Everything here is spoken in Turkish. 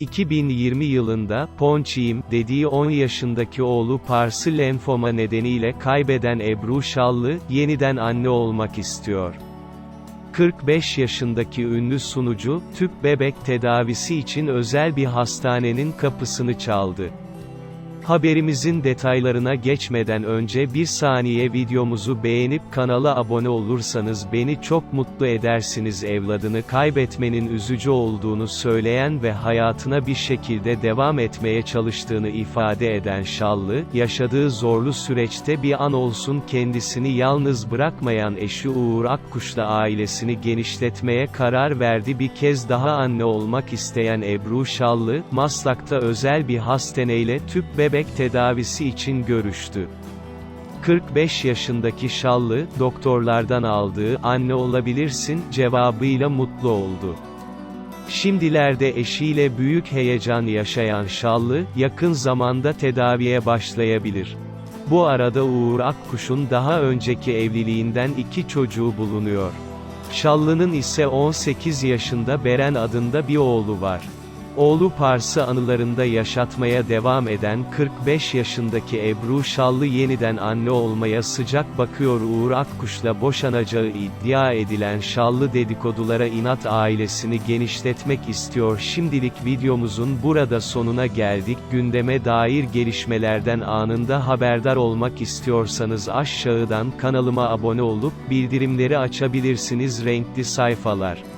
2020 yılında, Ponçiyim, dediği 10 yaşındaki oğlu Parsı lenfoma nedeniyle kaybeden Ebru Şallı, yeniden anne olmak istiyor. 45 yaşındaki ünlü sunucu, tüp bebek tedavisi için özel bir hastanenin kapısını çaldı. Haberimizin detaylarına geçmeden önce bir saniye videomuzu beğenip kanala abone olursanız beni çok mutlu edersiniz. Evladını kaybetmenin üzücü olduğunu söyleyen ve hayatına bir şekilde devam etmeye çalıştığını ifade eden Şallı, yaşadığı zorlu süreçte bir an olsun kendisini yalnız bırakmayan eşi Uğur Akkuş'la ailesini genişletmeye karar verdi. Bir kez daha anne olmak isteyen Ebru Şallı, Maslak'ta özel bir hastaneyle tüp bebek tedavisi için görüştü. 45 yaşındaki Şallı, doktorlardan aldığı "anne olabilirsin" cevabıyla mutlu oldu. Şimdilerde eşiyle büyük heyecan yaşayan Şallı, yakın zamanda tedaviye başlayabilir. Bu arada Uğur Akkuş'un daha önceki evliliğinden iki çocuğu bulunuyor. Şallı'nın ise 18 yaşında Beren adında bir oğlu var. Oğlu Pars'ı anılarında yaşatmaya devam eden 45 yaşındaki Ebru Şallı yeniden anne olmaya sıcak bakıyor Uğur Akkuş'la boşanacağı iddia edilen Şallı dedikodulara inat ailesini genişletmek istiyor. Şimdilik videomuzun burada sonuna geldik. Gündeme dair gelişmelerden anında haberdar olmak istiyorsanız aşağıdan kanalıma abone olup bildirimleri açabilirsiniz renkli sayfalar.